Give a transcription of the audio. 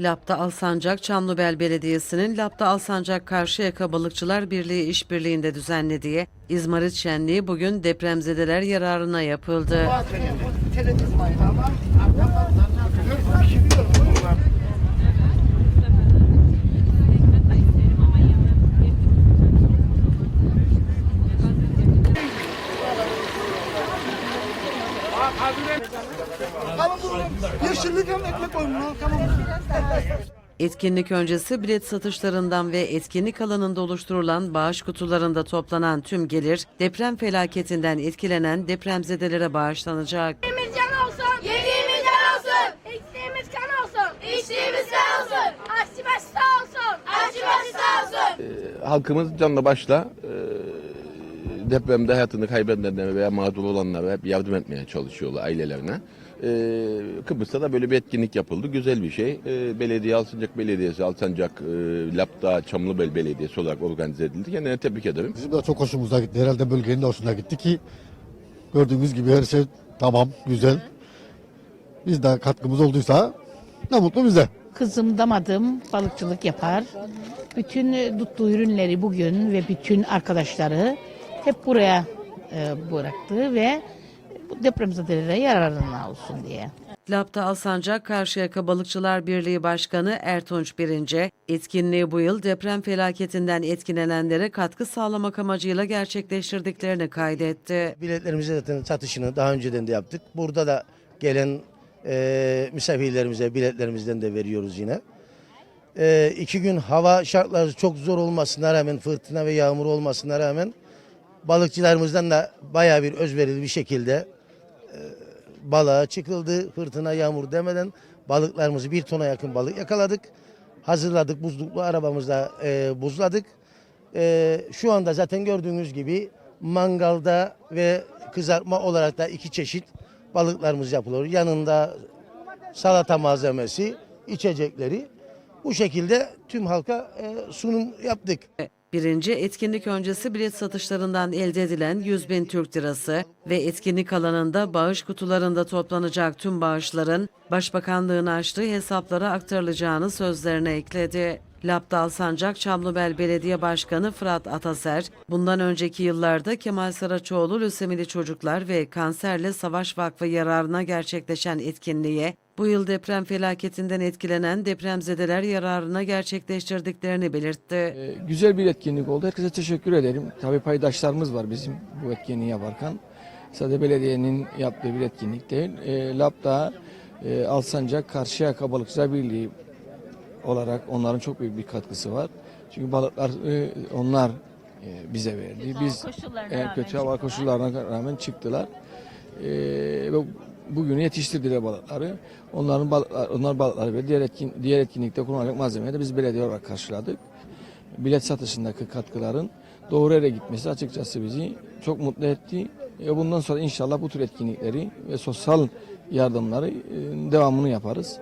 Lapta Alsancak Çamlıbel Belediyesi'nin Lapta Alsancak Karşıyaka Balıkçılar Birliği işbirliğinde düzenlediği İzmarit Şenliği bugün depremzedeler yararına yapıldı. Tamam dur. Yeşillik hem ekmek koyun. lan, Tamam. Etkinlik öncesi bilet satışlarından ve etkinlik alanında oluşturulan bağış kutularında toplanan tüm gelir deprem felaketinden etkilenen depremzedelere bağışlanacak. Yediğimiz can olsun. Yediğimiz can olsun. İçtiğimiz kan olsun. İçtiğimiz kan olsun. Aşçı başı sağ olsun. Aşçı başı sağ olsun. halkımız canla başla depremde hayatını kaybedenlere veya mağdur olanlara hep yardım etmeye çalışıyorlar ailelerine. E, Kıbrıs'ta da böyle bir etkinlik yapıldı. Güzel bir şey. E, Belediye Alsancak Belediyesi, Alsancak e, Lapta Çamlıbel Belediyesi olarak organize edildi. Kendine tebrik ederim. Bizim de çok hoşumuza gitti. Herhalde bölgenin de hoşuna gitti ki gördüğünüz gibi her şey tamam, güzel. Biz de katkımız olduysa ne mutlu bize. Kızım damadım balıkçılık yapar. Bütün e, tuttuğu ürünleri bugün ve bütün arkadaşları hep buraya e, bıraktı ve bu depremzedelere yararına olsun diye. Lapta Alsancak Karşıyaka Balıkçılar Birliği Başkanı Ertunç Birince, etkinliği bu yıl deprem felaketinden etkilenenlere katkı sağlamak amacıyla gerçekleştirdiklerini kaydetti. Biletlerimizi zaten satışını daha önceden de yaptık. Burada da gelen e, misafirlerimize biletlerimizden de veriyoruz yine. E, iki gün hava şartları çok zor olmasına rağmen, fırtına ve yağmur olmasına rağmen balıkçılarımızdan da bayağı bir özverili bir şekilde e, balığa çıkıldı. Fırtına, yağmur demeden balıklarımızı bir tona yakın balık yakaladık. Hazırladık, buzluklu arabamızda e, buzladık. E, şu anda zaten gördüğünüz gibi mangalda ve kızartma olarak da iki çeşit balıklarımız yapılıyor. Yanında salata malzemesi, içecekleri. Bu şekilde tüm halka e, sunum yaptık. Birinci etkinlik öncesi bilet satışlarından elde edilen 100 bin Türk lirası ve etkinlik alanında bağış kutularında toplanacak tüm bağışların Başbakanlığın açtığı hesaplara aktarılacağını sözlerine ekledi. Lapta Alsancak Çamlıbel Belediye Başkanı Fırat Ataser, bundan önceki yıllarda Kemal Saraçoğlu Lösemili Çocuklar ve Kanserle Savaş Vakfı yararına gerçekleşen etkinliğe bu yıl deprem felaketinden etkilenen depremzedeler yararına gerçekleştirdiklerini belirtti. Ee, Güzel bir etkinlik oldu. Herkese teşekkür ederim. Tabii paydaşlarımız var bizim bu etkinliği yaparken. Sadece belediyenin yaptığı bir etkinlik değil. E, LAP'ta e, Alsancak Karşıyaka Balıkçılar Birliği olarak onların çok büyük bir katkısı var. Çünkü balıklar e, onlar e, bize verdi. Biz en kötü hava koşullarına rağmen çıktılar. E, ve bugün yetiştirdiler balıkları. Onların balıklar, onlar balıkları ve diğer etkin diğer etkinlikte kullanılacak malzemeyi de biz belediye olarak karşıladık. Bilet satışındaki katkıların doğru yere gitmesi açıkçası bizi çok mutlu etti. E, bundan sonra inşallah bu tür etkinlikleri ve sosyal yardımları e, devamını yaparız.